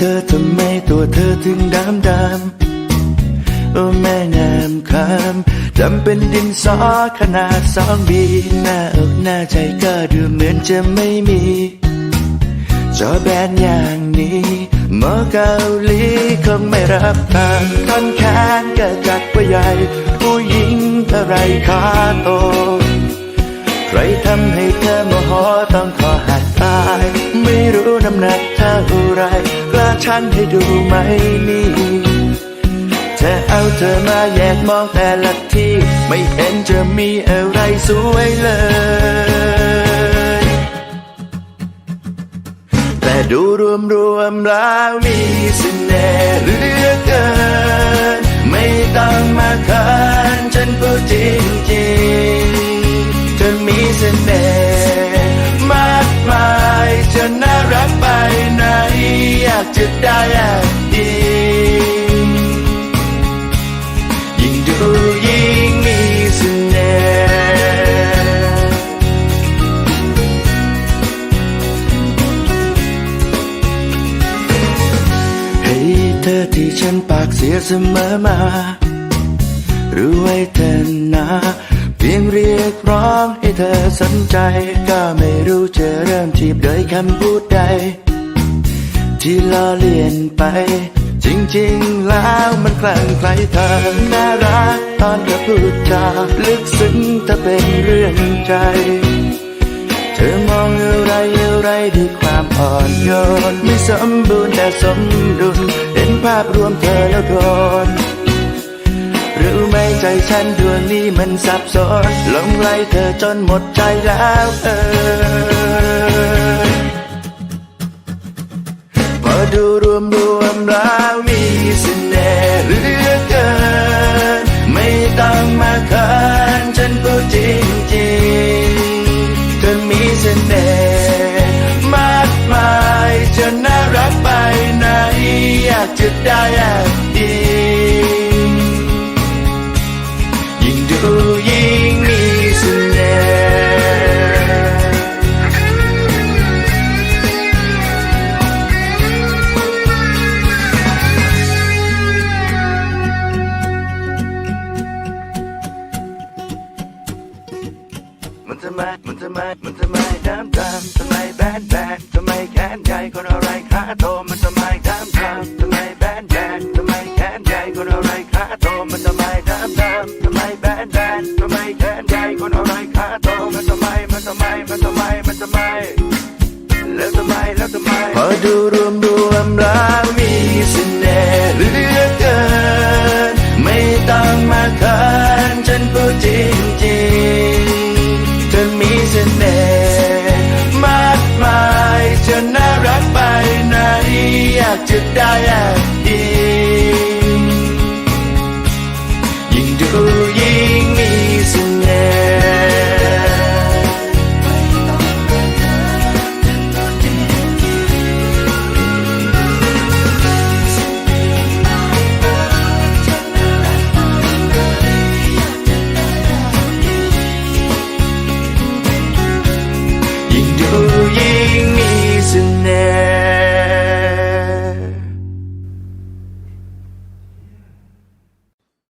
ธอทำไมตัวเธอถึงดำดำโอ้แม่งามคำจำเป็นดินสอขนาดสองบีหน้าอกหน้าใจก็ดูเหมือนจะไม่มีจอแบนอย่างนี้หมอเกาหลีคงไม่รับทางท่อนแขนก็จัดว่าใหญ่ ผู้หญิงอะไรขาโต ใครทำให้เธอโมโหต้องขอ น้ำหนักเท่าไรกล้าชั่งให้ดูไหมนี่จะเอาเธอมาแยกมองแต่ละที่ ไม่เห็นจะมีอะไรสวยเลยแต่ดูรวมรวมๆแล้วมีเสน่ห์เหลือเกิน ไม่ต้องมา จะได้แอบอิงยิ่งดูยิ่งมีเสน่ห์ให้เธอที่ฉันปากเสียเสมอมารู้ไว้เธอนะเพียงเรียกร้องให้เธอสนใจ ก็ไม่รู้จะเริ่มจีบโดยคำพูดใด ที่ล้อเลียนไป จริงๆแล้วมันคลั่งไคล้เธอน่ารักตอนเธอพูดจาลึกซึ้งถ้าเป็นเรื่องใจ เธอมองอะไรอะไรด้วยความอ่อนโยนไม่สมบูรณ์แต่สมดุลเห็นภาพรวมเธอแล้วโดนรู้ไหมใจฉันดวงนี้มันสับสนหลงไหลเธอจนหมดใจแล้วเออ ดูรวมรวมๆแล้วมีเสน่ห์เหลือเกิน ไม่ต้องมาเขินฉันพูดจริงจริงๆเธอมีเสน่ห์มากมายจะน่ารักไปไหนอยากจะได้ ทำไมมันทำไม มันทำไมน้ำตามทำไมแบนแบนทำไมแขนใหญ่คนอะไรขาโต มันทำไมน้ำตามทำไมแบนแบนทำไมแขนใหญ่คนอะไรขาโต มันทำไมน้ำตามทำไมแบนแบนทำไมแขนใหญ่คนอะไรขาโต มันทำไม มันทำไม มันทำไม มันทำไม แล้วทำไม แล้วทำไมพอดูรวมรวมๆแล้วมีเสน่ห์เหลือเกิน